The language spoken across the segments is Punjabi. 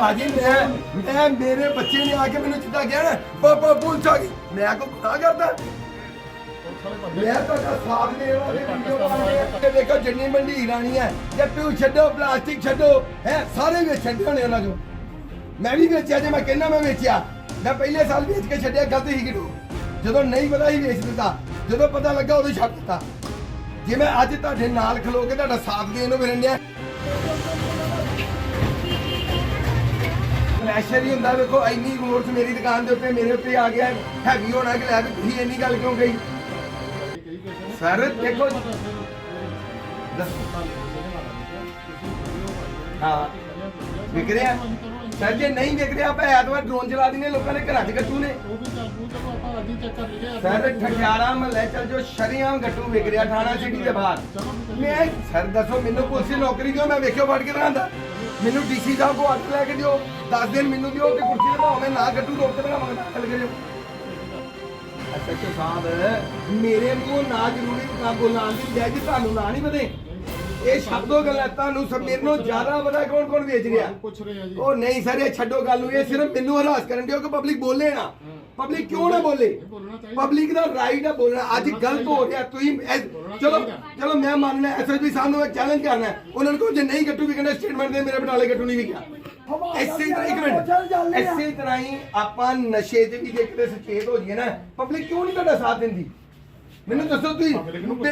ਭਾਜੀ, ਮੈਂ ਮੈਂ ਮੇਰੇ ਬੱਚੇ ਨੇ ਆ ਕੇ ਮੈਨੂੰ ਚਿੱਟਾ ਗਿਆ ਨਾ ਪਾਪਾ ਪੁਲਿਸ ਆ ਗਈ। ਮੈਂ ਕੋ ਗੁਨਾਹ ਕਰਦਾ। ਮੈਂ ਤੁਹਾਡਾ ਸਾਥ ਦੇਣ ਵਾਲੇ ਵੀਡੀਓ ਬਣਾਉਂਦੇ ਆ ਦੇਖੋ ਜਿੰਨੀ ਮੰਡੀ ਰਾਣੀ ਹੈ, ਜੇ ਪਿਓ ਛੱਡੋ, ਪਲਾਸਟਿਕ ਛੱਡੋ, ਹੈ, ਸਾਰੇ ਵੇਚਣ ਹੋਣੇ ਉਹਨਾਂ ਚੋਂ। ਮੈਂ ਵੀ ਵੇਚਿਆ, ਜੇ ਮੈਂ ਕਹਿੰਦਾ ਮੈਂ ਵੇਚਿਆ। ਮੈਂ ਪਹਿਲੇ ਸਾਲ ਵੇਚ ਕੇ ਛੱਡਿਆ, ਗਲਤ ਹੀ ਕਿਡੋ। ਜਦੋਂ ਨਹੀਂ ਪਤਾ ਹੀ ਵੇਚ ਦਿੱਤਾ, ਜਦੋਂ ਪਤਾ ਲੱਗਾ ਉਦੋਂ ਛੱਡ ਦਿੱਤਾ। ਜੇ ਮੈਂ ਅੱਜ ਤੁਹਾਡੇ ਨਾਲ ਖਲੋ ਕੇ ਤੁਹਾਡਾ ਸਾਥ ਦੇਣ ਨੂੰ ਫਿਰਨ ਡਿਆ ਪ੍ਰੈਸ਼ਰ ਹੀ ਹੁੰਦਾ ਵੇਖੋ ਇੰਨੀ ਮੋਰਸ ਮੇਰੀ ਦੁਕਾਨ ਦੇ ਉੱਤੇ ਮੇਰੇ ਉੱਤੇ ਆ ਗਿਆ ਹੈਵੀ ਹੋਣਾ ਕਿ ਲੈ ਵੀ ਤੁਸੀਂ ਇੰਨੀ ਗੱਲ ਕਿਉਂ ਕਹੀ? ਸਰ ਦੇਖੋ ਹਾਂ ਵਿਕ ਰਿਹਾ। ਸਰ ਜੇ ਨਹੀਂ ਵਿਕ ਰਿਹਾ ਆਪਾਂ ਐਤਵਾਰ ਡਰੋਨ ਚਲਾ ਦਿੰਦੇ ਲੋਕਾਂ ਦੇ ਘਰਾਂ 'ਚ ਗੱਟੂ ਨੇ। ਉਹ ਵੀ ਚੱਲ ਪੂ ਚਲੋ ਆਪਾਂ ਅੱਜ ਹੀ ਚੈੱਕ ਕਰ ਲਈਏ ਸਰ ਠਠਿਆਰਾ ਮਹੱਲੇ ਚੱਲ ਜੋ ਸ਼ਰੀਆਮ ਗੱਟੂ ਵਿਕ ਰਿਹਾ ਥਾਣਾ ਸਿਟੀ ਦੇ ਬਾਹਰ। ਮੈਂ ਸਰ ਦੱਸੋ ਮੈਨੂੰ ਪੁਲਿਸ ਨੌਕਰੀ ਦਿਓ ਮੈਂ ਵੇਖਿਓ ਫੜ ਕੇ ਰਹਾਂਦਾ ਮੈਨੂੰ ਡੀਸੀ ਸਾਹਿਬ ਕੋ ਹੱਥ ਲੈ ਕੇ ਦਿਓ 10 ਦਿਨ ਮੈਨੂੰ ਦਿਓ ਤੇ ਕੁਰਸੀ ਤੇ ਮੈਂ ਨਾ ਗੱਟੂ ਰੋਕ ਕੇ ਲਗਾਵਾਂਗਾ ਕੇ ਕਰਿਓ ਅੱਛਾ ਸਾਹਿਬ ਮੇਰੇ ਨੂੰ ਨਾ ਜ਼ਰੂਰੀ ਨਾ ਬੋਲਾਂ ਦੀ ਜੈ ਜੀ, ਤੁਹਾਨੂੰ ਨਾ ਨਹੀਂ ਪਤੇ ਇਹ ਸ਼ਬਦੋ ਗੱਲਾਂ ਤੁਹਾਨੂੰ ਸਭ ਮੇਰੇ ਨੂੰ ਜ਼ਿਆਦਾ ਪਤਾ ਕੌਣ ਕੌਣ ਵੇਚ ਰਿਹਾ। ਪੁੱਛ ਰਹੇ ਆ ਜੀ। ਉਹ ਨਹੀਂ ਸਰ ਇਹ ਛੱਡੋ ਗੱਲ ਨੂੰ ਇਹ ਸਿਰਫ ਮੈਨੂੰ ਹਰਾਸ ਕਰਨ ਦਿਓ ਕਿ ਪਬਲਿਕ ਬੋਲੇ ਨਾ। ਪਬਲਿਕ ਕਿਉਂ ਨਾ ਬੋਲੇ? ਪਬਲਿਕ ਦਾ ਰਾਈਟ ਹੈ ਬੋਲਣਾ। ਅੱਜ ਗਲਤ ਹੋ ਰਿਹਾ ਤੁਸੀਂ ਚਲੋ ਚਲੋ ਮੈਂ ਮੰਨਣਾ ਐਸਐਸਪੀ ਸਾਹਿਬ ਨੂੰ ਚੈਲੰਜ ਕਰਨਾ ਹੈ। ਉਹਨਾਂ ਨੂੰ ਕਹੋ ਜੇ ਨਹੀਂ ਗੱਟੂ ਵਿਕਣਾ ਸਟੇਟਮੈਂਟ ਦੇ ਮੇਰੇ ਬਟਾਲੇ ਗੱਟੂ ਨਹੀਂ ਵਿਕਿਆ ਇਸੇ ਤਰ੍ਹਾਂ ਇੱਕ ਮਿੰਟ। ਇਸੇ ਤਰ੍ਹਾਂ ਹੀ ਆਪਾਂ ਨਸ਼ੇ ਤੇ ਵੀ ਜੇ ਕਿਤੇ ਸੁਚੇਤ ਹੋ ਜਾਈਏ ਨਾ ਪਬਲਿਕ ਕਿਉਂ ਨਹੀਂ ਤੁਹਾਡਾ ਸਾਥ ਦਿੰਦੀ? ਮੈਨੂੰ ਦੱਸੋ ਤੁਸੀਂ?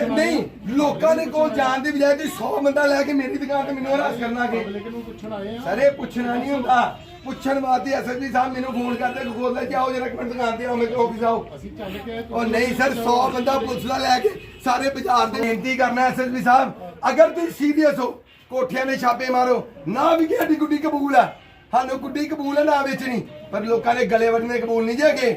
ਨਹੀਂ ਲੋਕਾਂ ਦੇ ਕੋਲ ਜਾਣ ਦੀ ਬਜਾਏ ਤੁਸੀਂ 100 ਬੰਦਾ ਲੈ ਕੇ ਮੇਰੀ ਦੁਕਾਨ ਤੇ ਮੈਨੂੰ ਹਰਾਸ ਕਰਨਾ ਕਿ। ਆ। ਸਰ ਇਹ ਪੁੱਛਣਾ ਨਹੀਂ ਹੁੰਦਾ। ਪੁੱਛਣ ਵਾਸਤੇ ਐਸਐਸਪੀ ਸਾਹਿਬ ਮੈਨੂੰ ਫੋਨ ਕਰਦੇ ਕਿ ਖੋਲ ਲੈ ਜਾਓ ਜਰਾ ਇੱਕ ਮਿੰਟ ਦੁਕਾਨ ਤੇ ਆਓ ਮੇਰੇ ਆਫਿਸ ਆਓ। ਅਸੀਂ ਚੱਲ ਕੇ ਉਹ ਨਹੀਂ ਸਰ 100 ਬੰਦਾ ਪੁਲਿਸ ਦਾ ਲੈ ਕੇ ਸਾਰੇ ਬਾਜ਼ਾਰ ਦੇ ਬੇਨਤੀ ਕਰਨਾ ਐਸਐਸਪੀ ਸਾਹਿਬ। ਅਗਰ ਤੁਸੀਂ ਸੀਰੀਅਸ ਹੋ ਕੋਠਿਆਂ ਦੇ ਛਾਪੇ ਮਾਰੋ ਨਾ ਵੀ ਸਾਡੀ ਗੁੱਡੀ ਕਬੂਲ ਆ। ਸਾਨੂੰ ਗੁੱਡੀ ਕਬੂਲ ਹੈ ਨਾ ਵੇਚਣੀ। ਪਰ ਲੋਕਾਂ ਦੇ ਗਲੇ ਵੱਢਣੇ ਕਬੂਲ ਨਹੀਂ ਜੇਗੇ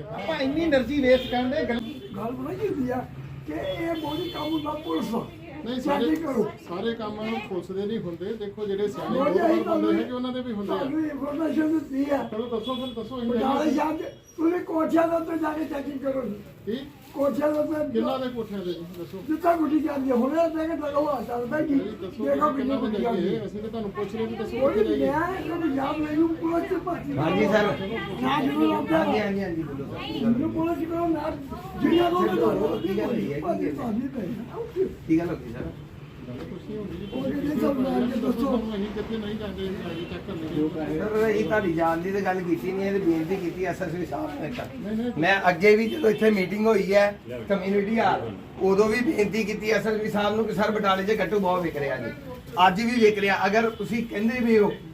ਆਪਾਂ ਇੰਨੀ એનર્ਜੀ ਵੇਸਟ ਕਰਨ ਦੇ ਗੱਲ ਬਣਾਈ ਹੁੰਦੀ ਆ ਕਿ ਇਹ ਮੋਦੀ ਕੰਮ ਨਾ ਪੁਲਿਸ। ਨਹੀਂ ਸਾਰੇ ਸਾਰੇ ਕੰਮ ਨੂੰ ਖੁੱਸਦੇ ਨਹੀਂ ਹੁੰਦੇ। ਦੇਖੋ ਜਿਹੜੇ ਸਿਆਣੇ ਲੋਕ ਹੁੰਦੇ ਨੇ ਉਹਨਾਂ ਦੇ ਵੀ ਹੁੰਦੇ ਆ। ਇਨਫੋਰਮੇਸ਼ਨ ਦਿੱਤੀ ਆ। ਚਲੋ ਦੱਸੋ ਫਿਰ ਦੱਸੋ ਇਹਨਾਂ ਤੁਸੀਂ ਕੋਠਿਆਂ ਦਾ ਤੋਂ ਜਾ ਕੇ ਚੈਕਿੰਗ ਕਰੋ ਜੀ। ਕੀ? ਕੋਠਿਆਂ ਦਾ ਤੋਂ ਕਿੰਨਾ ਦੇ ਕੋਠਿਆਂ ਦੇ ਜੀ? ਦੱਸੋ। ਜਿੱਤਾ ਗੁੱਡੀ ਜਾਂਦੀ ਆ, ਹੁਣੇ ਤਾਂ ਕਿ ਲਗੋ ਆ ਚੱਲਦਾ ਕੀ ਜੀ ਦੱਸੋ ਦੇਖੋ ਤੁਸੀਂ ਕਿੰਨੀ ਕਿੰਨਾ ਗੁੱਡੀ ਦੇ ਜਾਂਦੀ ਜਾਈਏ ਹੈ ਅਸੀਂ ਤਾਂ ਤੁਹਾਨੂੰ ਪੁੱਛ ਰਹੇ ਵੀ ਦੱਸੋ ਕੋਈ ਕਿੱਥੇ ਨਹੀਂ ਜਾਈਏ ਮੈਂ ਕਦੇ ਯਾਦ ਮੈਨੂੰ ਪੁਲਿਸ ਚ ਭਰਤੀ। ਹਾਂਜੀ ਸਰ। ਨਾ ਜਦੋਂ ਆਉਂਦਾ। ਹਾਂਜੀ ਹਾਂਜੀ ਹਾਂਜੀ ਬੋਲੋ ਮੈਨੂੰ ਪੁਲਿਸ ਚ ਕਰੋ ਨਾ ਜਿਹੜੀਆਂ ਲੋਕ ਕੀ ਗੱਲ ਹੋਈ ਹੈ? ਕੀ ਗੱਲ ਭਾਜੀ। ਕੀ ਗੱਲ ਹੋ ਗਈ ਸਰ? ਅਸੀਂ ਤੁਹਾਡੀ ਜਾਣ ਦੀ ਤਾਂ ਗੱਲ ਕੀਤੀ ਨਹੀਂ ਬੇਨਤੀ ਕੀਤੀ ਸਾਹਿਬ ਨੇ। ਮੈਂ ਅੱਗੇ ਵੀ ਜਦੋਂ ਇੱਥੇ ਮੀਟਿੰਗ ਹੋਈ ਹੈ ਕਮਿਊਨਿਟੀ ਆ ਉਦੋਂ ਵੀ ਬੇਨਤੀ ਕੀਤੀ ਐਸਐਸਪੀ ਸਾਹਿਬ ਨੂੰ ਕਿ ਸਰ ਬਟਾਲੇ 'ਚ ਗੱਟੂ ਬਹੁਤ ਵਿਕ ਰਿਹਾ ਜੀ। ਅੱਜ ਵੀ ਵਿਕ ਰਿਹਾ। ਅਗਰ ਤੁਸੀਂ ਕਹਿੰਦੇ ਵੀ ਹੋ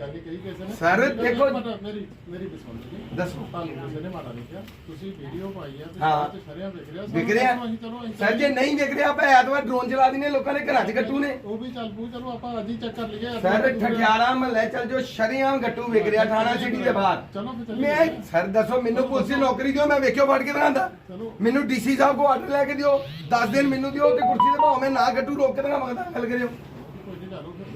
ਗੱਲ ਹੀ ਕਹੀ ਕਿਸੇ ਨੇ। ਸਰ, ਮੇਰੀ- ਦੇਖੋ- ਮੇਰੀ ਮੇਰੀ ਦੱਸੋ। ਤੁਹਾਨੂੰ ਕਿਸੇ ਨੇ ਮਾੜਾ ਨਹੀਂ ਕਿਹਾ ਤੁਸੀਂ ਵੀਡੀਓ ਪਾਈ ਆ ਤੇ ਹਾਂ। ਤੇ ਸ਼ਰਿਆਂ ਵਿਕ ਰਿਹਾ ਵਿਕ ਰਿਹਾ ਸਾਨੂੰ ਅਸੀਂ ਚਲੋ ਅਸੀਂ ਸਰ ਜੇ ਨਹੀਂ ਵਿਕ ਰਿਹਾ ਆਪਾਂ ਐਤਵਾਰ ਡਰੋਨ ਚਲਾ ਦਿੰਦੇ ਲੋਕਾਂ ਦੇ ਘਰਾਂ 'ਚ ਗੱਟੂ ਨੇ। ਉਹ ਵੀ ਚੱਲ ਪੂ ਚਲੋ ਆਪਾਂ ਅੱਜ ਹੀ ਚੈੱਕ ਕਰ ਲਈਏ ਸਰ ਠਠਿਆਰਾ ਮਹੱਲੇ ਚੱਲ ਜੋ ਸ਼ਰੀਆਮ ਗੱਟੂ ਵਿਕ ਰਿਹਾ ਥਾਣਾ ਸਿਟੀ ਦੇ ਬਾਹਰ। ਚਲੋ ਫਿਰ ਚੱਲੀਏ। ਮੈਂ ਸਰ ਦੱਸੋ ਮੈਨੂੰ ਪੁਲਿਸ ਦੀ ਨੌਕਰੀ ਦਿਓ ਮੈਂ ਵੇਖਿਓ ਫੜ ਕੇ ਰਹਾਂਦਾ ਚਲੋ। ਮੈਨੂੰ ਡੀਸੀ ਸਾਹਿਬ ਕੋ ਆਰਡਰ ਲੈ ਕੇ ਦਿਓ 10 ਦਿਨ ਮੈਨੂੰ ਦਿਓ ਤੇ ਕੁਰਸੀ ਤੇ ਭਾਵੇਂ ਨਾ ਗੱਟੂ ਰੋਕ ਕੇ ਦਵਾਂਗਾ ਦਾਖਲ ਕਰਿਓ ਕੋਈ ਨਹੀਂ ਕਰ ਲਓ ਫਿਰ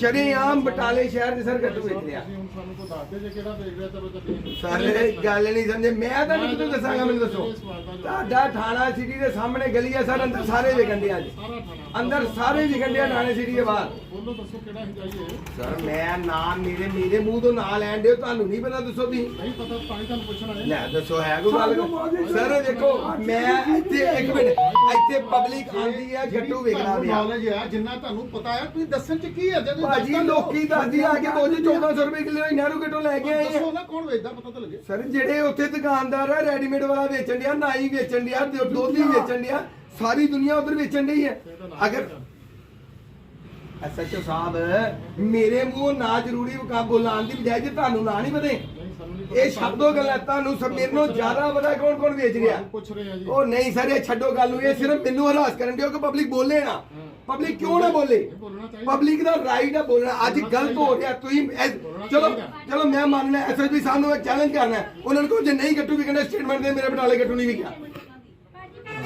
ਸ਼ਰੀਆਮ ਬਟਾਲੇ ਸ਼ਹਿਰ ਦੇ ਸਰ ਗੱਟੂ ਵੇਚ ਰਿਹਾ। ਤੁਸੀਂ ਹੁਣ ਸਾਨੂੰ ਕੋਈ ਦੱਸ ਦੇ ਜੇ ਕਿਹੜਾ ਦੇਖ ਰਿਹਾ ਚਲੋ ਚੱਲੀਏ ਸਾਰੇ ਗੱਲ ਨਹੀਂ ਸਮਝੇ। ਮੈਂ ਤਾਂ ਨਹੀਂ ਤੁਹਾਨੂੰ ਦੱਸਾਂਗਾ ਮੈਨੂੰ ਦੱਸੋ। ਤੁਹਾਡਾ ਥਾਣਾ ਸਿਟੀ ਦੇ ਸਾਹਮਣੇ ਗਲੀ ਹੈ ਸਰ ਅੰਦਰ ਸਾਰੇ ਸਾਰਾ ਥਾਣਾ ਅੰਦਰ ਸਾਰੇ ਵਿਕਣ ਦੇ ਥਾਣੇ ਸਿਟੀ ਦੇ ਬਾਹਰ। ਦੱਸੋ ਕਿਹੜਾ ਸਰ ਮੈਂ ਨਾਮ ਮੇਰੇ ਮੇਰੇ ਮੂੰਹ ਤੋਂ ਨਾਂ ਲੈਣ ਦਿਓ ਤੁਹਾਨੂੰ ਨਹੀਂ ਪਤਾ ਦੱਸੋ ਤੁਸੀਂ। ਨਹੀਂ ਪਤਾ ਤਾਂ ਹੀ ਤੁਹਾਨੂੰ ਪੁੱਛਣਾ ਹੈ। ਲੈ ਦੱਸੋ ਹੈ ਕੋਈ ਗੱਲ? ਸਰ ਦੇਖੋ ਮੈਂ ਇੱਥੇ ਇੱਕ ਮਿੰਟ ਇੱਥੇ ਪਬਲਿਕ ਆਂਦੀ ਹੈ ਗੱਟੂ ਵਿਕਣਾ ਪਿਆ ਜਿੰਨਾ ਤੁਹਾਨੂੰ ਪਤਾ ਹੈ ਤੁਸੀਂ ਦੱਸਣ ਚ ਕੀ ਹੈ ਜਦੋਂ ਭਾਜੀ ਲੋਕੀ ਦਾਦੀ ਆ ਕੇ ਬੋਝ 1400 ਰੁਪਏ ਕਿਲੋ ਇਹਨਾਂ ਨੂੰ ਕਿਟੋ ਲੈ ਕੇ ਆਏ ਆ। ਦੱਸੋ ਨਾ ਕੌਣ ਵੇਚਦਾ ਪਤਾ ਤਾਂ ਲੱਗੇ। ਸਰ ਜਿਹੜੇ ਉੱਥੇ ਦੁਕਾਨਦਾਰ ਆ ਰੈਡੀਮੇਡ ਵਾਲਾ ਵੇਚਣ ਡਿਆ ਨਾਈ ਵੇਚਣ ਡਿਆ ਦੁ- ਦੁੱਧ ਹੀ ਵੇਚਣ ਡਿਆ ਸਾਰੀ ਦੁਨੀਆ ਉਧਰ ਵੇਚਣ ਡਈ ਹੈ। ਅਗਰ ਐਸਐਚਓ ਸਾਹਿਬ ਮੇਰੇ ਮੂੰਹੋਂ ਨਾ ਜ਼ਰੂਰੀ ਵਕਾ ਬੋਲਾਣ ਦੀ ਬਜਾਏ ਜੇ ਤੁਹਾਨੂੰ ਨਾ ਨਹੀਂ ਪਤੇ ਨਹੀਂ ਇਹ ਸ਼ਬਦੋ ਗੱਲਾਂ ਤੁਹਾਨੂੰ ਸਭ ਮੇਰੇ ਨਾਲੋਂ ਜ਼ਿਆਦਾ ਪਤਾ ਕੌਣ ਕੌਣ ਵੇਚ ਰਿਹਾ। ਪੁੱਛ ਰਹੇ ਆ ਜੀ। ਉਹ ਨਹੀਂ ਸਰ ਇਹ ਛੱਡੋ ਗੱਲ ਨੂੰ ਇਹ ਸਿਰਫ ਮੈਨੂੰ ਹਰਾਸ ਕਰਨ ਦਿਓ ਕਿ ਪਬਲਿਕ ਬੋਲੇ ਨਾ। ਪਬਲਿਕ ਕਿਉਂ ਨਾ ਬੋਲੇ? ਪਬਲਿਕ ਦਾ ਰਾਈਟ ਹੈ ਬੋਲਣਾ। ਅੱਜ ਗਲਤ ਹੋ ਰਿਹਾ। ਤੁਸੀਂ ਚਲੋ ਚਲੋ ਮੈਂ ਮੰਨਣਾ ਐਸਐਸਪੀ ਸਾਹਿਬ ਨੂੰ ਚੈਲੰਜ ਕਰਨਾ। ਉਹਨਾਂ ਨੂੰ ਕਹੋ ਜੇ ਨਹੀਂ ਗੱਟੂ ਵਿਕਣਾ ਸਟੇਟਮੈਂਟ ਦੇ ਮੇਰੇ ਬਟਾਲੇ ਗੱਟੂ ਨਹੀਂ ਵਿਕਿਆ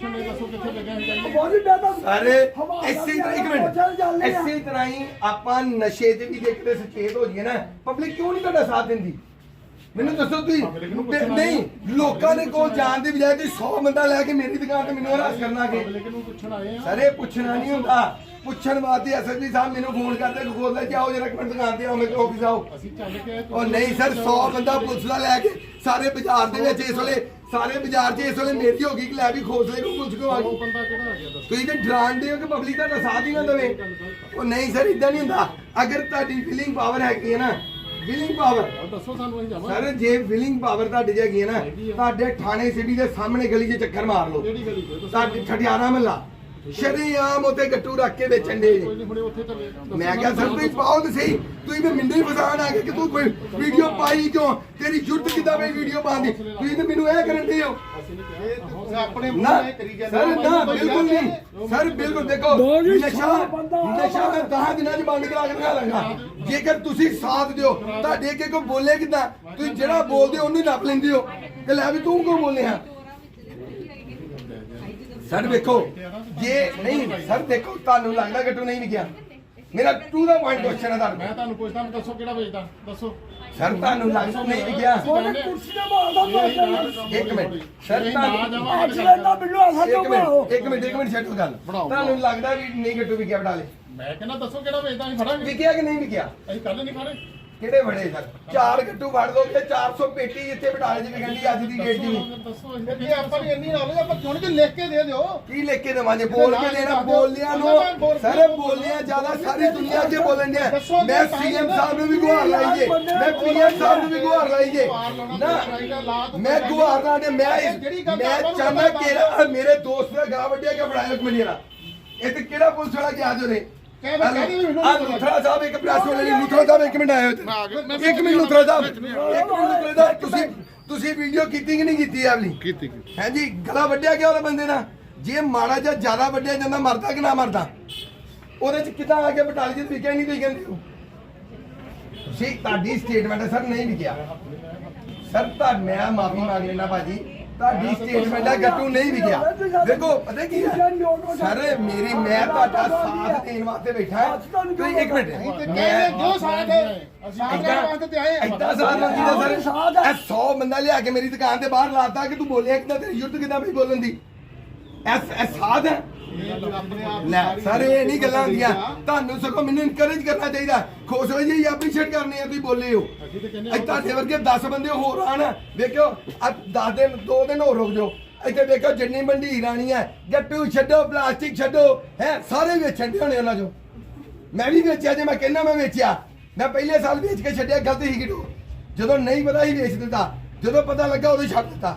ਪੁੱਛਣ ਨਹੀਂ ਦੱਸੋ ਕਿੱਥੇ ਲੱਗਿਆ ਹੈ ਜਾਈਏ। ਬਹੁਤ ਹੀ ਬੇਦਾ ਸਾਰੇ ਇਸੇ ਤਰ੍ਹਾਂ ਇੱਕ ਮਿੰਟ। ਇਸੇ ਤਰ੍ਹਾਂ ਹੀ ਆਪਾਂ ਨਸ਼ੇ ਤੇ ਵੀ ਦੇਖਦੇ ਸੁਚੇਤ ਹੋ ਜੀਏ ਨਾ। ਪਬਲਿਕ ਕਿਉਂ ਨਹੀਂ ਤੁਹਾਡਾ ਸਾਥ ਦਿੰਦੀ? ਮੈਨੂੰ ਦੱਸੋ ਤੁਸੀਂ। Public ਨੂੰ ਪੁੱਛਣਾ ਨਹੀਂ ਲੋਕਾਂ ਦੇ ਕੋਲ ਜਾਣ ਦੀ ਬਜਾਏ ਤੁਸੀਂ 100 ਬੰਦਾ ਲੈ ਕੇ ਮੇਰੀ ਦੁਕਾਨ ਤੇ ਮੈਨੂੰ ਹਰਾਸ ਕਰਨਾ ਕਿ ਪਬਲਿਕ ਨੂੰ ਪੁੱਛਣ ਆਏ ਆ। ਸਰ ਇਹ ਪੁੱਛਣਾ ਨਹੀਂ ਹੁੰਦਾ। ਪੁੱਛਣ ਵਾਸਤੇ ਐਸਐਸਪੀ ਸਾਹਿਬ ਮੈਨੂੰ ਫੋਨ ਕਰਦੇ ਕਿ ਖੋਲ ਲੈ ਜਾਓ ਜਰਾ ਮਿੰਟ ਦੁਕਾਨ ਤੇ ਆਓ ਮੇਰੇ ਆਫਿਸ ਆਓ। ਅਸੀਂ ਚੱਲ ਕੇ ਆਏ, ਉਹ ਨਹੀਂ ਸਰ 100 ਬੰਦਾ ਪੁਲਿਸ ਦਾ ਲੈ ਕੇ ਸਾਰੇ ਬਾਜ਼ਾਰ ਦੇ ਵਿੱਚ ਇਸ ਵੇਲੇ ਸਾਰੇ ਬਾਜ਼ਾਰ 'ਚ ਇਸ ਵੇਲੇ ਮੇਰੀ ਹੋ ਗਈ ਕਿ ਲੈ ਵੀ ਖੋਸਲੇ ਨੂੰ ਕੋ ਆ ਗਈ। ਬੰਦਾ ਕਿਹੜਾ ਆ ਗਿਆ ਦੱਸੋ। ਤੁਸੀਂ ਤੇ ਡਰਾਉਂਦੇ ਹੋ ਕਿ ਪਬਲਿਕ ਤੁਹਾਡਾ ਸਾਥ ਹੀ ਨਾ ਦੇਵੇ? ਉਹ ਨਹੀਂ ਸਰ ਇਦਾਂ ਨਹੀਂ ਹੁੰਦਾ। ਅਗਰ ਤੁਹਾਡੀ ਫੀਲਿੰਗ ਪਾਵਰ ਹੈਗੀ ਹੈ ਨਾ ਫੀਲਿੰਗ ਪਾਵਰ ਦੱਸੋ ਸਾਨੂੰ ਅਸੀਂ ਜਾਵਾਂ ਸਰ ਜੇ ਫੀਲਿੰਗ ਪਾਵਰ ਤੁਹਾਡੀ 'ਚ ਹੈਗੀ ਹੈ ਨਾ ਤੁਹਾਡੇ ਥਾਣੇ ਸਿਟੀ ਦੇ ਸਾਹਮਣੇ ਗਲੀ 'ਚ ਚੱਕਰ ਮਾਰ ਲਓ। ਕਿਹੜੀ ਗਲੀ ਤੁਹਾਡੇ ਠਠਿਆਰਾ ਮੱਲਾ ਸ਼ਰੀਆਮ ਉਤੇ ਗੱਟੂ ਰੱਖ ਕੇ ਵੇਚਣ ਦੇ। ਕੋਈ ਨਹੀਂ ਹੁਣੇ ਉੱਥੇ ਚੱਲੇ ਦੱਸੋ ਮੈਂ ਕਿਹਾ ਸਰ ਤੁਸੀਂ ਪਾਓ ਤੇ ਸਹੀ। ਤੁਸੀਂ ਤੇ ਮੈਨੂੰ ਹੀ ਫਸਾਣ ਆ ਗਏ ਕਿ ਤੂੰ ਕੋਈ ਵੀਡੀਓ ਪਾਈ ਕਿਉਂ? ਤੇਰੀ ਜੁਰਤ ਕਿੱਦਾਂ ਬਈ ਵੀਡੀਓ ਪਾਉਂਦੀ ਤੁਸੀਂ ਤੇ ਮੈਨੂੰ ਇਹ ਕਰਨ ਦੇ ਹੋ। ਤੁਸੀਂ ਆਪਣੇ ਮੂੰਹ ਕਰੀ ਜਾਂਦੇ ਸਰ। ਨਾ ਬਿਲਕੁਲ ਨਹੀਂ। ਸਰ ਬਿਲਕੁਲ ਦੇਖੋ ਦੋ ਨਸ਼ਾ ਨਸ਼ਾ ਮੈਂ 10 ਦਿਨਾਂ ਚ ਬੰਦ ਕਰਾ ਕੇ ਲਾਂਗਾ ਜੇਕਰ ਤੁਸੀਂ ਸਾਥ ਦਿਓ ਤੁਹਾਡੇ ਅੱਗੇ ਕੋਈ ਬੋਲੇ ਕਿਦਾਂ? ਤੁਸੀਂ ਜਿਹੜਾ ਬੋਲਦੇ ਹੋ ਉਹਨੂੰ ਨੱਪ ਲੈਂਦੇ ਹੋ। ਕਿ ਲੈ ਵੀ ਤੂੰ ਕਿਉਂ ਬੋਲੇ ਆ? ਸਰ ਵੇਖੋ ਜੇ ਨਹੀਂ ਸਰ ਦੇਖੋ ਤੁਹਾਨੂੰ ਲੱਗਦਾ ਗੱਟੂ ਨਹੀਂ ਵਿਕਿਆ। ਮੇਰਾ ਟੂ ਦਾ ਪੁਆਇੰਟ ਕੁਐਸਚਨ ਹੈ ਮੈਂ ਤੁਹਾਨੂੰ ਤੁਹਾਨੂੰ ਪੁੱਛਦਾ ਮੈਂ ਦੱਸੋ ਕਿਹੜਾ ਵੇਚਦਾ? ਦੱਸੋ। ਸਰ ਤੁਹਾਨੂੰ ਲੱਗਦਾ ਨਹੀਂ ਵਿਕਿਆ। ਉਹਨੇ ਕੁਰਸੀ ਤੇ ਮਾਰਦਾ ਇੱਕ ਮਿੰਟ। ਸਰ ਤੁਹਾਨੂੰ ਅੱਜ ਲੈਂਦਾ ਮੈਨੂੰ ਆਸਾ ਇੱਕ ਤੋਂ ਬਣਾਓ? ਮਿੰਟ ਇੱਕ ਮਿੰਟ ਇੱਕ ਮਿੰਟ ਛੱਡੋ ਗੱਲ। ਤੁਹਾਨੂੰ ਲੱਗਦਾ ਵੀ ਨਹੀਂ ਗੱਟੂ ਵਿਕਿਆ ਬਟਾਲੇ ਮੈਂ ਕਹਿੰਦਾ ਦੱਸੋ ਕਿਹੜਾ ਵੇਚਦਾ ਅਸੀਂ ਫੜਾਂਗੇ। ਵਿਕਿਆ ਕਿ ਨਹੀਂ ਵਿਕਿਆ? ਅਸੀਂ ਕੱਲ ਨਹੀਂ ਫੜੇ। ਕਿਹੜੇ ਵੜੇ ਸਰ? ਚਾਰ ਗੱਟੂ ਵੜ ਦੋਗੇ 400 ਪੇਟੀ ਇੱਥੇ ਬਟਾਲੇ ਦੀ ਵਿਕਣ ਦੀ ਅੱਜ ਦੀ ਡੇਟ ਦੀ। ਜੇ ਆਪਾਂ ਨੂੰ ਇੰਨੀ ਨੌਲੇਜ ਆਪਾਂ ਕਿਉਂ ਨਹੀਂ ਲਿਖ ਕੇ ਦੇ ਦਿਓ। ਕੀ ਲਿਖ ਕੇ ਦੇਵਾਂਗੇ? ਬੋਲ ਕੇ ਦੇਣਾ ਬੋਲਿਆਂ ਨੂੰ ਸਰ ਬੋਲਿਆਂ ਜ਼ਿਆਦਾ ਸਾਰੀ ਦੁਨੀਆ 'ਚ ਬੋਲਣ ਡਿਆ। ਮੈਂ ਸੀਐਮ ਸਾਹਿਬ ਨੂੰ ਵੀ ਗੁਹਾਰ ਲਾਈਏ ਮੈਂ ਪੀਐਮ ਸਾਹਿਬ ਨੂੰ ਵੀ ਗੁਹਾਰ ਲਾਈਏ ਨਾ ਮੈਂ ਗੁਹਾਰ ਲਾ ਦੇ ਮੈਂ ਮੈਂ ਚਾਹੁੰਦਾ ਕਿ ਮੇਰੇ ਦੋਸਤ ਦਾ ਗਾ ਵੱਡਿਆ ਕਿ ਬਣਾਇਆ ਇੱਕ ਮਿੰਟ ਇਹ ਤੇ ਕਿਹੜਾ ਪੁਲਿਸ ਵਾਲਾ ਗਿਆ ਜੋਰੇ ਕਹਿ ਮੈਂ ਕਹਿ ਰਹੀ ਮੈਨੂੰ ਆ ਲੁਥਰਾ ਸਾਹਿਬ ਇੱਕ ਪ੍ਰੈਸ ਵਾਲੇ ਨੇ ਲੁਥਰਾ ਸਾਹਿਬ ਇੱਕ ਮਿੰਟ ਆਇਓ ਇੱਕ ਮਿੰਟ ਲੁਥਰਾ ਸਾਹਿਬ ਇੱਕ ਮਿੰਟ ਲੁਥਰਾ ਸਾਹਿਬ ਤੁਸੀਂ ਤੁਸੀਂ ਵੀਡੀਓ ਕੀਤੀ ਕਿ ਨਹੀਂ ਕੀਤੀ ਆਵਲੀ ਕੀਤੀ ਹਾਂਜੀ ਗਲਾ ਵੱਢਿਆ ਗਿਆ ਉਹਦੇ ਬੰਦੇ ਨਾਲ? ਜੇ ਮਾੜਾ ਜਾਂ ਜ਼ਿਆਦਾ ਵੱਢਿਆ ਜਾਂਦਾ ਮਰਦਾ ਕਿ ਨਾ ਮਰਦਾ? ਉਹਦੇ ਚ ਕਿਦਾਂ ਆ ਕੇ ਬਟਾਲੀ ਚ ਵਿਕਿਆ ਨਹੀਂ ਤੁਸੀਂ ਕਹਿੰਦੇ ਹੋ? ਤੁਸੀਂ ਤੁਹਾਡੀ ਸਟੇਟਮੈਂਟ ਹੈ ਸਰ ਨਹੀਂ ਵਿਕਿਆ। ਸਰ ਤਾਂ ਮੈਂ ਮਾਫੀ ਮੰਗ ਲੈਣਾ ਭਾਜੀ। ਤੁਹਾਡੀ ਸਟੇਟਮੈਂਟ ਹੈ ਗੱਟੂ ਨਹੀਂ ਵਿਕਿਆ। ਦੇਖੋ ਪਤਾ ਕੀ ਹੈ? ਸਰ ਮੇਰੀ ਮੈਂ ਤੁਹਾਡਾ ਸਾਥ ਦੇਣ ਵਾਸਤੇ ਬੈਠਾ ਹਾਂ। ਤੁਸੀਂ ਇੱਕ ਮਿੰਟ। ਤੇ ਮੈਂ ਕਹਿੰਦੇ ਜੋ ਸਾਥ ਸਾਥ ਲੈਣ ਵਾਸਤੇ ਤੇ ਆਏ ਇੱਦਾਂ ਸਾਥ ਮੰਗੀ ਦਾ ਸਰ ਇਹ 100 ਬੰਦਾ ਲਿਆ ਕੇ ਮੇਰੀ ਦੁਕਾਨ ਤੇ ਬਾਹਰ ਲਾਤਾ ਕਿ ਤੂੰ ਬੋਲਿਆ ਕਿਦਾਂ ਤੇਰੀ ਯੁੱਧ ਕਿਦਾਂ ਵੀ ਬੋਲਣ ਦੀ? ਐਸ ਐ ਸਾਧ ਹੈ। ਲੈ ਸਰ ਇਹ ਨਹੀਂ ਗੱਲਾਂ ਹੁੰਦੀਆਂ। ਤੁਹਾਨੂੰ ਸਗੋਂ ਮੈਨੂੰ ਇਨਕਰੇਜ ਕਰਨਾ ਚਾਹੀਦਾ। ਖੁਸ਼ ਹੋ ਜੀ ਐਪਰੀਸ਼ੀਏਟ ਕਰਨੀ ਆ ਤੁਸੀਂ ਬੋਲੇ ਹੋ। ਅਸੀਂ ਤੇ ਕਹਿੰਦੇ ਅੱਜ ਤੁਹਾਡੇ ਵਰਗੇ 10 ਬੰਦੇ ਹੋਰ ਆਣ। ਵੇਖਿਓ ਆ 10 ਦਿਨ 2 ਦਿਨ ਹੋਰ ਰੁਕ ਜਾਓ। ਇੱਥੇ ਵੇਖੋ ਜਿੰਨੀ ਮੰਡੀ ਰਾਣੀ ਹੈ ਗੱਟੂ ਛੱਡੋ ਪਲਾਸਟਿਕ ਛੱਡੋ ਹੈ ਸਾਰੇ ਵੇਚਣ ਦੇ ਹੋਣੇ ਉਹਨਾਂ ਚੋਂ। ਮੈਂ ਵੀ ਵੇਚਿਆ ਜੇ ਮੈਂ ਕਹਿੰਦਾ ਮੈਂ ਵੇਚਿਆ। ਮੈਂ ਪਹਿਲੇ ਸਾਲ ਵੇਚ ਕੇ ਛੱਡਿਆ ਗਲਤ ਹੀ ਕਿਡੋ ਜਦੋਂ ਨਹੀਂ ਪਤਾ ਹੀ ਵੇਚ ਦਿੱਤਾ ਜਦੋਂ ਪਤਾ ਲੱਗਾ ਉਦੋਂ ਛੱਡ ਦਿੱਤਾ।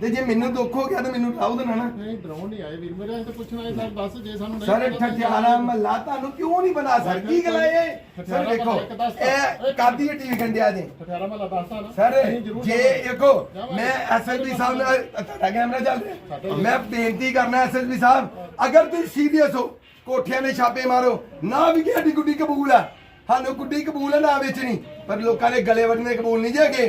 ਤੇ ਜੇ ਮੈਨੂੰ ਦੁੱਖ ਹੋ ਗਿਆ ਤਾਂ ਮੈਨੂੰ ਡਰਾਉ ਦੇਣਾ ਨਾ ਨਹੀਂ ਡਰਾਉਣ ਨਹੀਂ ਆਏ ਵੀਰ। ਮੇਰੇ ਤਾਂ ਪੁੱਛਣਾ ਹੈ ਸਰ ਦੱਸ ਜੇ ਸਾਨੂੰ ਨਹੀਂ ਸਰ ਪਤਾ ਤਾਂ ਠਠਿਆਰਾ ਮਹੱਲਾ ਤੁਹਾਨੂੰ ਕਿਉਂ ਨਹੀਂ ਬਣਾ ਸਰ? ਕੀ ਗੱਲ ਹੈ ਇਹ? ਸਰ ਦੇਖੋ ਇਹ ਕਾਦੀ ਟੀਵੀ ਕੰਡਿਆ ਦੇ? ਠਠਿਆਰਾ ਮਹੱਲਾ ਦੱਸਦਾ ਨਾ। ਸਰ ਅਸੀਂ ਜ਼ਰੂਰ ਜੇ ਦੇਖੋ ਮੈਂ ਐਸਐਸਪੀ ਸਾਹਿਬ ਨਾਲ ਤੁਹਾਡਾ ਕੈਮਰਾ ਚੱਲ ਰਿਹਾ ਮੈਂ ਬੇਨਤੀ ਕਰਨਾ ਐਸਐਸਪੀ ਸਾਹਿਬ ਅਗਰ ਤੁਸੀਂ ਸੀਰੀਅਸ ਹੋ ਕੋਠਿਆਂ ਦੇ ਛਾਪੇ ਮਾਰੋ। ਨਾ ਵੀ ਸਾਡੀ ਗੁੱਡੀ ਕਬੂਲ ਆ। ਸਾਨੂੰ ਗੁੱਡੀ ਕਬੂਲ ਹੈ ਨਾ ਵੇਚਣੀ। ਪਰ ਲੋਕਾਂ ਦੇ ਗਲੇ ਵੱਢਣੇ ਕਬੂਲ ਨਹੀਂ ਜੇਗੇ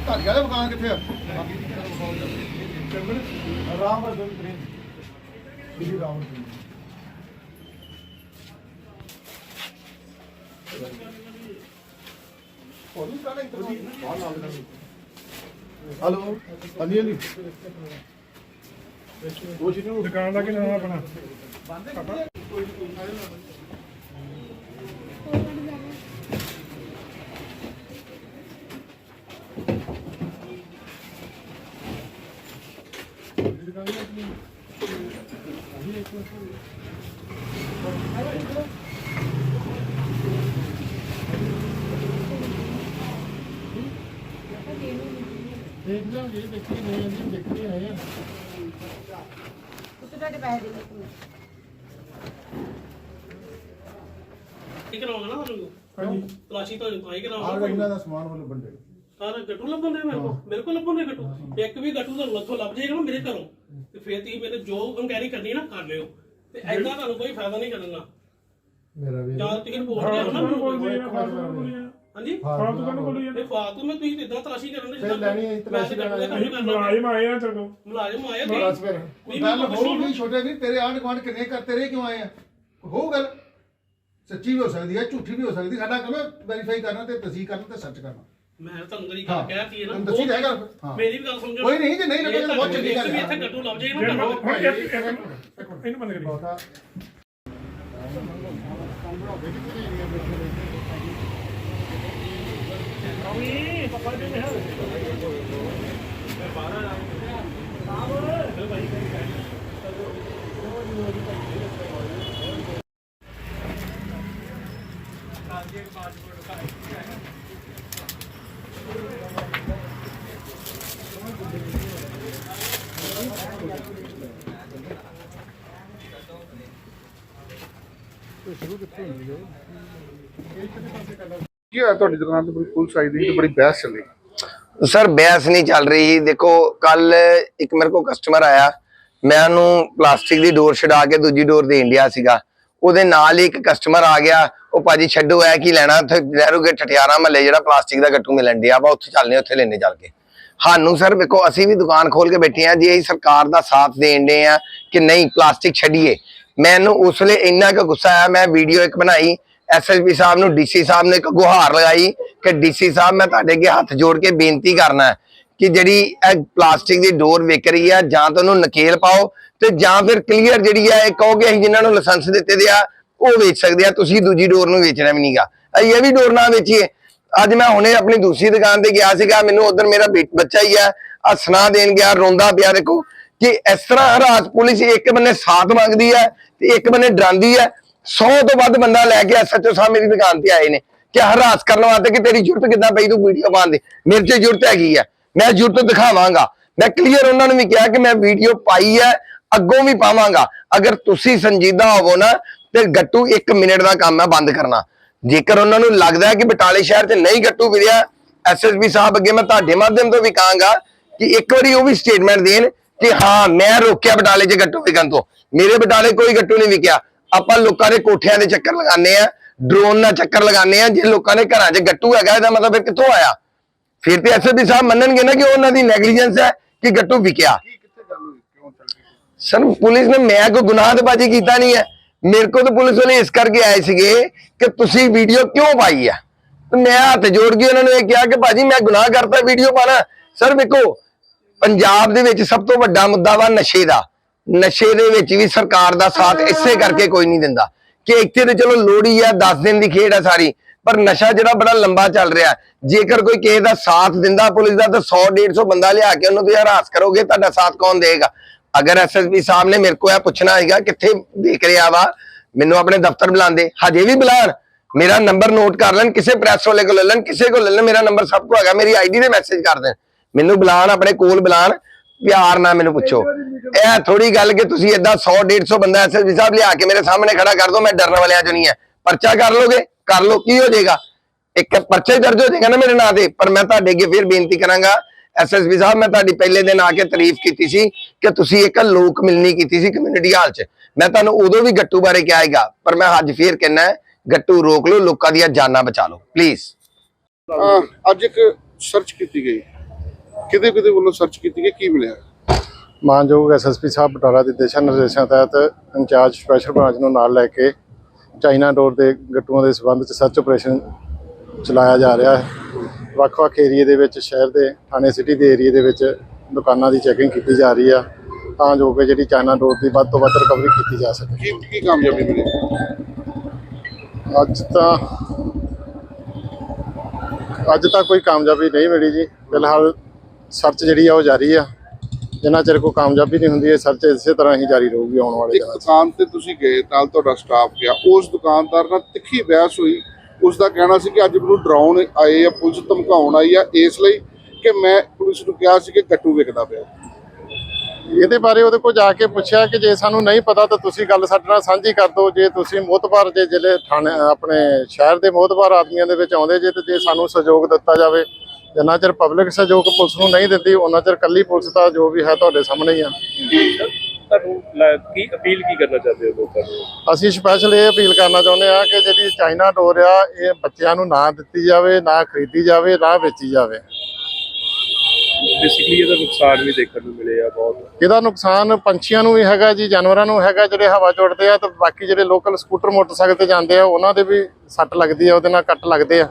ਤੁਹਾਡੇ ਵਾਲੇ ਮਕਾਨ ਕਿੱਥੇ ਆ? ਰਾਮ ਵਰਦਨ ਪ੍ਰਿੰਸ ਜੀ ਰਾਮ ਹਲੋ ਹਾਂਜੀ ਹਾਂਜੀ। ਦੁਕਾਨ ਦਾ ਕੀ ਨਾਮ ਆਪਣਾ? ਦੇਖ ਲਾਂਗੇ ਦੇਖੀ ਨਹੀਂ ਆਂਦੀ ਦੇਖੀ ਆਏ ਆ ਉੱਤੇ ਤੁਹਾਡੇ ਪੈਸੇ ਦੇ ਦਿੱਤੇ ਕੀ ਕਰਾਉਂਗਾ ਨਾ ਤੁਹਾਨੂੰ ਹਾਂਜੀ। ਤਲਾਸ਼ੀ ਤੁਹਾਨੂੰ ਤਾਂ ਹੀ ਆ ਕਰਾਉਂਗਾ ਇਹਨਾਂ ਦਾ ਸਮਾਨ ਵੱਲੋਂ ਬੰਦੇ ਸਾਰਾ ਗੱਟੂ ਲੱਭਣ ਦੇ ਮੇਰੇ ਕੋਲ? ਮੇਰੇ ਕੋਲ ਲੱਭਣ ਦੇ ਗੱਟੂ? ਇੱਕ ਵੀ ਗੱਟੂ ਤੁਹਾਨੂੰ ਲੱਥੋਂ ਲੱਭ ਜਾਏਗਾ ਨਾ ਮੇਰੇ ਘਰੋਂ। ਤੇ ਫੇਰ ਤੁਸੀਂ ਮੇਰੇ ਜੋ ਇਨਕੁਆਇਰੀ ਕਰਨੀ ਹੈ ਨਾ ਕਰ ਲਿਓ। ਤੇ ਐਦਾਂ ਤੁਹਾਨੂੰ ਕੋਈ ਫਾਇਦਾ ਨਹੀਂ ਕਰਨਾ ਮੇਰਾ ਵੀ ਜਾਂ ਤੁਸੀਂ ਰਿਪੋਰਟ ਲਿਆਓ ਨਾ। ਮੈਨੂੰ। ਹਾਂਜੀ? ਫਾਲਤੂ ਕਾਹਨੂੰ ਬੋਲੀ ਇਹ ਫਾਲਤੂ ਮੈਂ ਤੁਸੀਂ ਇਦਾਂ ਤਲਾਸ਼ੀ ਕਰਨ ਦੇ ਫਿਰ ਲੈਣੀ ਹੈ, ਤਲਾਸ਼ੀ ਮੈਂ ਤੇ ਲੈਣੀ ਹੈ। ਕੰਮ ਕਰਨਾ। ਮੁਲਾਜ਼ਮ ਆਏ ਆ ਚਲੋ। ਮੁਲਾਜ਼ਮ ਆਏ ਬਸ ਫਿਰ। ਨਹੀਂ, ਗੱਲ ਹੋਊਗੀ ਛੋਟੇ ਵੀ ਤੇਰੇ ਆਂਢ ਗੁਆਂਢ ਕਿੰਨੇ ਕਰ ਤੇਰੇ ਕਿਉਂ ਆਏ ਆ? ਹੋਊ ਗੱਲ ਸੱਚੀ ਵੀ ਹੋ ਸਕਦੀ ਹੈ ਝੂਠੀ ਵੀ ਹੋ ਸਕਦੀ ਸਾਡਾ ਕੰਮ ਵੈਰੀਫਾਈ ਕਰਨਾ ਤੇ ਤਸਦੀਕ ਕਰਨਾ ਤੇ ਸਰਚ ਕਰਨਾ। ਮੈਂ ਤੁਹਾਨੂੰ ਕਰੀ ਹਾਂ। ਗੱਲ ਕਹਿਤੀ ਹੈ ਨਾ ਦੱਸੀ ਤਾਂ ਹੈਗਾ। ਹਾਂ। ਮੇਰੀ ਵੀ ਗੱਲ ਸਮਝੋ ਕੋਈ ਨਹੀਂ, ਜੇ ਨਹੀਂ ਲੱਗੇ ਤਾਂ ਬਹੁਤ ਚੰਗੀ ਗੱਲ ਹੈ। ਇੱਥੇ ਗੱਟੂ ਲੱਭ ਜੇ ਨਾ ਮੈਂ ਘਰੋਂ। ਹੁਣ ਇੱਕ ਇੱਕ ਮਿੰਟ, ਇਹਨੂੰ ਬੰਦ ਕਰੀ ਬਹੁਤਾ ਕੀ ਹੋਇਆ ਤੁਹਾਡੀ ਦੁਕਾਨ ਤੇ? ਪੁਲਿਸ ਆਈ ਦੀ ਤੇ ਬੜੀ ਬਹਿਸ ਚੱਲੀ ਸਰ, ਬਹਿਸ ਨਹੀਂ ਚੱਲ ਰਹੀ। ਦੇਖੋ, ਕੱਲ ਇੱਕ ਮੇਰੇ ਕੋਲ ਕਸਟਮਰ ਆਇਆ। ਮੈਂ ਉਹਨੂੰ ਪਲਾਸਟਿਕ ਦੀ ਡੋਰ ਛਡਾ ਕੇ ਦੂਜੀ ਡੋਰ ਦੇਣ ਡਿਆ ਸੀਗਾ। ਉਹਦੇ ਨਾਲ ਹੀ ਇੱਕ ਕਸਟਮਰ ਆ ਗਿਆ। ਉਹ ਭਾਜੀ, ਛੱਡੋ ਐ ਕੀ ਲੈਣਾ? ਉੱਥੇ ਲਹਿਰੋਗੇ ਠਠਿਆਰਾ ਮਹੱਲੇ ਜਿਹੜਾ ਪਲਾਸਟਿਕ ਦਾ ਗੱਟੂ ਮਿਲਣ ਡਿਆ ਵਾ। ਉੱਥੇ ਚੱਲਨੇ, ਉੱਥੇ ਲੈਣੇ ਚੱਲ ਕੇ। ਸਾਨੂੰ ਸਰ ਵੇਖੋ, ਅਸੀਂ ਵੀ ਦੁਕਾਨ ਖੋਲ ਕੇ ਬੈਠੇ ਆ ਜੇ ਅਸੀਂ ਸਰਕਾਰ ਦਾ ਸਾਥ ਦੇਣ ਦੇ ਆ ਕਿ ਨਹੀਂ ਪਲਾਸਟਿਕ ਛੱਡੀਏ, ਮੈਨੂੰ ਉਸ ਵੇਲੇ ਇੰਨਾ ਕੁ ਗੁੱਸਾ ਆਇਆ, ਮੈਂ ਵੀਡੀਓ ਇੱਕ ਬਣਾਈ ਐਸਐਸਪੀ ਸਾਹਿਬ ਨੂੰ ਡੀਸੀ ਸਾਹਿਬ ਨੇ ਇੱਕ ਗੁਹਾਰ ਲਗਾਈ ਕਿ ਡੀਸੀ ਸਾਹਿਬ ਮੈਂ ਤੁਹਾਡੇ ਅੱਗੇ ਹੱਥ ਜੋੜ ਕੇ ਬੇਨਤੀ ਕਰਨਾ ਕਿ ਜਿਹੜੀ ਇਹ ਪਲਾਸਟਿਕ ਦੀ ਡੋਰ ਵਿਕ ਰਹੀ ਆ, ਜਾਂ ਤਾਂ ਉਹਨੂੰ ਨਕੇਲ ਪਾਓ ਤੇ ਜਾਂ ਫਿਰ ਕਲੀਅਰ ਜਿਹੜੀ ਆ, ਇਹ ਕਹੋਗੇ ਅਸੀਂ ਜਿਨ੍ਹਾਂ ਨੂੰ ਲਾਇਸੈਂਸ ਦਿੱਤੇ ਦੇ ਆ, ਉਹ ਵੇਚ ਸਕਦੇ ਆ, ਤੁਸੀਂ ਦੂਜੀ ਡੋਰ ਨੂੰ ਵੇਚਣਾ ਵੀ ਨਹੀਂਗਾ ਅਸੀਂ ਇਹ ਵੀ ਡੋਰ ਨਾ ਵੇਚੀਏ ਅੱਜ ਮੈਂ ਹੁਣੇ ਆਪਣੀ ਦੂਸਰੀ ਦੁਕਾਨ ਤੇ ਗਿਆ ਸੀਗਾ, ਮੈਨੂੰ ਉਧਰ ਮੇਰਾ ਬੇ- ਬੱਚਾ ਹੀ ਆ ਆ ਸੁਣਾ ਦੇਣ ਗਿਆ, ਰੋਂਦਾ ਪਿਆ ਦੇਖੋ ਕਿ ਇਸ ਤਰ੍ਹਾਂ ਹਰਾਸ ਪੁਲਿਸ ਇੱਕ ਬੰਨੇ ਸਾਥ ਮੰਗਦੀ ਹੈ ਤੇ ਇੱਕ ਬੰਨੇ ਡਰਾਂਦੀ ਹੈ 100 ਤੋਂ ਵੱਧ ਬੰਦਾ ਲੈ ਕੇ ਐਸਐਚਓ ਸਾਹਿਬ ਮੇਰੀ ਦੁਕਾਨ ਤੇ ਆਏ ਨੇ। ਕਿ ਹਰਾਸ ਕਰਨ ਵਾਸਤੇ ਕਿ ਤੇਰੀ ਜ਼ਰੂਰਤ ਕਿੱਦਾਂ ਪਈ ਤੂੰ ਵੀਡੀਓ ਪਾਉਣ ਦੀ? ਮੇਰੇ 'ਚ ਜ਼ਰੂਰਤ ਹੈਗੀ ਹੈ ਮੈਂ ਜੁਰਤ ਦਿਖਾਵਾਂਗਾ। ਮੈਂ ਕਲੀਅਰ ਉਹਨਾਂ ਨੂੰ ਵੀ ਕਿਹਾ ਕਿ ਮੈਂ ਵੀਡੀਓ ਪਾਈ ਹੈ ਅੱਗੋਂ ਵੀ ਪਾਵਾਂਗਾ। ਅਗਰ ਤੁਸੀਂ ਸੰਜੀਦਾ ਹੋਵੋ ਨਾ, ਤੇ ਗੱਟੂ 1 ਮਿੰਟ ਦਾ ਕੰਮ ਹੈ ਬੰਦ ਕਰਨਾ। ਜੇਕਰ ਉਹਨਾਂ ਨੂੰ ਲੱਗਦਾ ਹੈ ਕਿ ਬਟਾਲੇ ਸ਼ਹਿਰ 'ਚ ਨਹੀਂ ਗੱਟੂ ਵਿਰਿਆ ਐਸਐਸਪੀ ਸਾਹਿਬ ਅੱਗੇ ਮੈਂ ਤੁਹਾਡੇ ਮਾਧਿਅਮ ਤੋਂ ਵੀ ਕਹਾਂਗਾ ਕਿ ਇੱਕ ਵਾਰੀ ਉਹ ਵੀ ਸਟੇਟਮੈਂਟ ਦੇਣ ਕਿ ਹਾਂ ਮੈਂ ਰੋਕਿਆ ਬਟਾਲੇ 'ਚ ਗੱਟੂ ਵਿਕਣ ਤੋਂ। ਮੇਰੇ ਬਟਾਲੇ ਕੋਈ ਗੱਟੂ ਨਹੀਂ ਵਿਕਿਆ। ਆਪਾਂ ਲੋਕਾਂ ਦੇ ਕੋਠਿਆਂ ਦੇ ਚੱਕਰ ਲਗਾਉਂਦੇ ਆ ਡਰੋਨ ਨਾਲ ਚੱਕਰ ਲਗਾਉਂਦੇ ਆ ਜੇ ਲੋਕਾਂ ਦੇ ਘਰਾਂ 'ਚ ਗੱਟੂ ਹੈਗਾ ਇਹਦਾ ਮਤਲਬ ਫਿਰ ਕਿੱਥੋਂ ਆਇਆ? ਫਿਰ ਤੇ ਐਸਐਸਪੀ ਸਾਹਿਬ ਮੰਨਣਗੇ ਨਾ ਕਿ ਉਹਨਾਂ ਦੀ ਨੈਗਲੀਜੈਂਸ ਹੈ ਕਿ ਗੱਟੂ ਵਿਕਿਆ। ਸਰ ਪੁਲਿਸ ਨੇ ਮੈਂ ਕੋਈ ਗੁਨਾਹ ਤੇ ਬਾਜੀ ਕੀਤਾ ਨਹੀਂ ਹੈ। ਮੇਰੇ ਕੋਲ ਤਾਂ ਪੁਲਿਸ ਵਾਲੇ ਇਸ ਕਰਕੇ ਆਏ ਸੀਗੇ ਕਿ ਤੁਸੀਂ ਵੀਡੀਓ ਕਿਉਂ ਪਾਈ ਆ? ਤੇ ਮੈਂ ਹੱਥ ਜੋੜ ਕੇ ਉਹਨਾਂ ਨੂੰ ਇਹ ਕਿਹਾ ਕਿ ਭਾਜੀ ਮੈਂ ਗੁਨਾਹ ਕਰਤਾ ਵੀਡੀਓ ਪਾਣਾ। ਸਰ ਵੇਖੋ, ਪੰਜਾਬ ਦੇ ਵਿੱਚ ਸਭ ਤੋਂ ਵੱਡਾ ਮੁੱਦਾ ਵਾ ਨਸ਼ੇ ਦਾ। ਨਸ਼ੇ ਦੇ ਵਿੱਚ ਵੀ ਸਰਕਾਰ ਦਾ ਸਾਥ ਇਸੇ ਕਰਕੇ ਕੋਈ ਨਹੀਂ ਦਿੰਦਾ। ਕਿ ਇੱਥੇ ਤੇ ਚਲੋ ਲੋੜੀ ਆ 10 ਦਿਨ ਦੀ ਖੇਡ ਆ ਸਾਰੀ, ਪਰ ਨਸ਼ਾ ਜਿਹੜਾ ਬੜਾ ਲੰਬਾ ਚੱਲ ਰਿਹਾ। ਜੇਕਰ ਕੋਈ ਕਿਸੇ ਦਾ ਸਾਥ ਦਿੰਦਾ ਪੁਲਿਸ ਦਾ, ਤਾਂ 100 150 ਬੰਦਾ ਲਿਆ ਕੇ ਉਹਨੂੰ ਤੁਸੀਂ ਹਰਾਸ ਕਰੋਗੇ, ਤੁਹਾਡਾ ਸਾਥ ਕੌਣ ਦੇਗਾ ਅਗਰ ਐਸਐਸਪੀ ਸਾਹਿਬ ਨੇ ਮੇਰੇ ਕੋਲ ਇਹ ਪੁੱਛਣਾ ਹੈਗਾ, ਕਿੱਥੇ ਦੇਖ ਰਿਹਾ ਵਾ, ਮੈਨੂੰ ਆਪਣੇ ਦਫ਼ਤਰ ਬੁਲਾਉਂਦੇ। ਹਜੇ ਵੀ ਬੁਲਾਣ। ਮੇਰਾ ਨੰਬਰ ਨੋਟ ਕਰ ਲੈਣ, ਕਿਸੇ ਪ੍ਰੈਸ ਵਾਲੇ ਕੋਲ ਲੈ ਲੈਣ, ਕਿਸੇ ਕੋਲ ਲੈ ਲੈਣ, ਮੇਰਾ ਨੰਬਰ ਸਭ ਕੋਲ ਹੈਗਾ, ਮੇਰੀ ਆਈਡੀ ਤੇ ਮੈਸੇਜ ਕਰ ਦੇਣ। ਮੈਨੂੰ ਬੁਲਾਣ, ਆਪਣੇ ਕੋਲ ਬੁਲਾਣ, ਪਿਆਰ ਨਾਲ ਮੈਨੂੰ ਪੁੱਛੋ। ਇਹ ਥੋੜੀ ਗੱਲ ਕਿ ਤੁਸੀਂ ਏਦਾਂ 100 150 ਬੰਦਾ ਐਸਐਸਪੀ ਸਾਹਿਬ ਲਿਆ ਕੇ ਮੇਰੇ ਸਾਹਮਣੇ ਖੜਾ ਕਰ ਦੋ, ਮੈਂ ਡਰਨ ਵਾਲਿਆਂ ਚੋਂ ਨਹੀਂ ਹੈ। ਪਰਚਾ ਕਰ ਲੋਗੇ? ਕਰ ਲੋ ਕੀ ਹੋ ਜਾਏਗਾ? ਇੱਕ ਪਰਚਾ ਹੀ ਦਰਜ ਹੋ ਜਾਏਗਾ ਨਾ ਮੇਰੇ ਨਾਂ ਤੇ, ਪਰ ਮੈਂ ਤੁਹਾਡੇ ਅੱਗੇ ਫਿਰ ਬੇਨਤੀ ਕਰਾਂਗਾ ਐਸਐਸਪੀ ਸਾਹਿਬ ਮੈਂ ਤੁਹਾਡੀ ਪਹਿਲੇ ਦਿਨ ਆ ਕੇ ਤਾਰੀਫ ਕੀਤੀ ਸੀ ਕਿ ਤੁਸੀਂ ਇੱਕ ਲੋਕ ਮਿਲਣੀ ਕੀਤੀ ਸੀ ਕਮਿਊਨਿਟੀ ਹਾਲ 'ਚ। ਮੈਂ ਤੁਹਾਨੂੰ ਉਦੋਂ ਵੀ ਗੱਟੂ ਬਾਰੇ ਕਿਹਾ ਹੈਗਾ ਪਰ ਮੈਂ ਅੱਜ ਫੇਰ ਕਹਿਣਾ ਗੱਟੂ ਰੋਕ ਲਓ ਲੋਕਾਂ ਦੀਆਂ ਜਾਨਾਂ ਬਚਾ ਲਓ ਪਲੀਜ਼ ਅੱਜ ਇੱਕ ਸਰਚ ਕੀਤੀ ਗਈ। ਕਿਤੇ ਕਿਤੇ ਵੱਲੋਂ ਸਰਚ ਕੀਤੀ ਗਈ? ਕੀ ਮਿਲਿਆ? ਮਾਨਯੋਗ ਐਸਐਸਪੀ ਸਾਹਿਬ ਬਟਾਲਾ ਦੇ ਦਿਸ਼ਾ ਨਿਰਦੇਸ਼ਾਂ ਤਹਿਤ ਇੰਚਾਰਜ ਸਪੈਸ਼ਲ ਬ੍ਰਾਂਚ ਨੂੰ ਨਾਲ ਲੈ ਕੇ ਚਾਈਨਾ ਡੋਰ ਦੇ ਗੱਟੂਆਂ ਦੇ ਸਬੰਧ ਚ ਸਰਚ ਆਪਰੇਸ਼ਨ ਚਲਾਇਆ ਜਾ ਰਿਹਾ ਹੈ। ਵੱਖ-ਵੱਖ ਏਰੀਏ ਦੇ ਵਿੱਚ ਸ਼ਹਿਰ ਦੇ ਥਾਣੇ ਸਿਟੀ ਦੇ ਏਰੀਏ ਦੇ ਵਿੱਚ ਦੁਕਾਨਾਂ ਦੀ ਚੈਕਿੰਗ ਕੀਤੀ ਜਾ ਰਹੀ ਆ ਤਾਂ ਜੋ ਕਿ ਜਿਹੜੀ ਚਾਈਨਾ ਡੋਰ ਦੀ ਵੱਧ ਤੋਂ ਵੱਧ ਰਿਕਵਰੀ ਕੀਤੀ ਜਾ ਸਕੇ। ਕੀ ਕੀ ਕਾਮਯਾਬੀ ਮਿਲੀ ਅੱਜ ਤਾਂ ਅੱਜ ਤਾਂ ਕੋਈ ਕਾਮਯਾਬੀ ਨਹੀਂ ਮਿਲੀ ਜੀ। ਫਿਲਹਾਲ ਸਰਚ ਜਿਹੜੀ ਆ ਉਹ ਜਾਰੀ ਆ। ਜਿੰਨਾ ਚਿਰ ਕੋਈ ਕਾਮਯਾਬੀ ਨਹੀਂ ਹੁੰਦੀ ਇਹ ਸਰਚ ਇਸੇ ਤਰ੍ਹਾਂ ਹੀ ਜਾਰੀ ਰਹੂਗੀ ਆਉਣ ਵਾਲੇ ਦਿਨਾਂ 'ਚ। ਦੁਕਾਨ ਤੇ ਤੁਸੀਂ ਗਏ ਨਾਲ ਤੁਹਾਡਾ ਸਟਾਫ ਗਿਆ ਉਸ ਦੁਕਾਨਦਾਰ ਨਾਲ ਤਿੱਖੀ ਬਹਿਸ ਹੋਈ। ਉਸ ਦਾ ਕਹਿਣਾ ਸੀ ਕਿ ਅੱਜ ਮੈਨੂੰ ਡਰਾਉਣ ਆਏ ਆ ਪੁਲਿਸ ਧਮਕਾਉਣ ਆਈ ਆ ਇਸ ਲਈ ਕਿ ਮੈਂ ਪੁਲਿਸ ਨੂੰ ਕਿਹਾ ਸੀ ਕਿ ਗੱਟੂ ਵਿਕਦਾ ਪਿਆ। ਇਹਦੇ ਬਾਰੇ ਉਹਦੇ ਕੋਲ ਜਾ ਕੇ ਪੁੱਛਿਆ ਕਿ ਜੇ ਸਾਨੂੰ ਨਹੀਂ ਪਤਾ ਤਾਂ ਤੁਸੀਂ ਗੱਲ ਸਾਡੇ ਨਾਲ ਸਾਂਝੀ ਕਰ ਦਿਓ। ਜੇ ਤੁਸੀਂ ਮੋਤਬਾਰ ਜੇ ਜ਼ਿਲ੍ਹੇ ਥਾਣੇ ਆਪਣੇ ਸ਼ਹਿਰ ਦੇ ਮੋਤਬਾਰ ਆਦਮੀਆਂ ਦੇ ਵਿੱਚ ਆਉਂਦੇ ਜੇ ਤੇ ਜੇ ਸਾਨੂੰ ਸਹਿਯੋਗ ਦਿੱਤਾ ਜਾਵੇ ਜਿੰਨਾ ਚਿਰ ਪਬਲਿਕ ਸਹਿਯੋਗ ਪੁਲਿਸ ਨੂੰ ਨਹੀਂ ਦਿੰਦੀ ਉਹਨਾਂ ਚਿਰ ਕੱਲੀ ਪੁਲਿਸ ਦਾ ਜੋ ਵੀ ਹੈ ਤੁਹਾਡੇ ਸਾਹਮਣੇ ਹੀ ਆ। ਤੁਹਾਨੂੰ ਲ- ਕੀ ਅਪੀਲ ਕੀ ਕਰਨਾ ਚਾਹੁੰਦੇ ਹੋ ਲੋਕਾਂ ਨੂੰ? ਅਸੀਂ ਸਪੈਸ਼ਲ ਇਹ ਅਪੀਲ ਕਰਨਾ ਚਾਹੁੰਦੇ ਆ ਕਿ ਜਿਹੜੀ ਚਾਈਨਾ ਡੋਰ ਆ ਇਹ ਬੱਚਿਆਂ ਨੂੰ ਨਾ ਦਿੱਤੀ ਜਾਵੇ ਨਾ ਖਰੀਦੀ ਜਾਵੇ ਨਾ ਵੇਚੀ ਜਾਵੇ। ਬੇਸਿਕਲੀ ਇਹਦਾ ਨੁਕਸਾਨ ਵੀ ਦੇਖਣ ਨੂੰ ਮਿਲੇ ਆ ਬਹੁਤ। ਇਹਦਾ ਨੁਕਸਾਨ ਪੰਛੀਆਂ ਨੂੰ ਵੀ ਹੈਗਾ ਜੀ ਜਾਨਵਰਾਂ ਨੂੰ ਹੈਗਾ ਜਿਹੜੇ ਹਵਾ 'ਚ ਉੱਡਦੇ ਆ ਤੇ ਬਾਕੀ ਜਿਹੜੇ ਲੋਕਲ ਸਕੂਟਰ ਮੋਟਰਸਾਈਕਲ ਤੇ ਜਾਂਦੇ ਆ ਉਹਨਾਂ ਦੇ ਵੀ ਸੱਟ ਲੱਗਦੀ ਆ ਉਹਦੇ ਨਾਲ ਕੱਟ ਲੱਗਦੇ ਆ।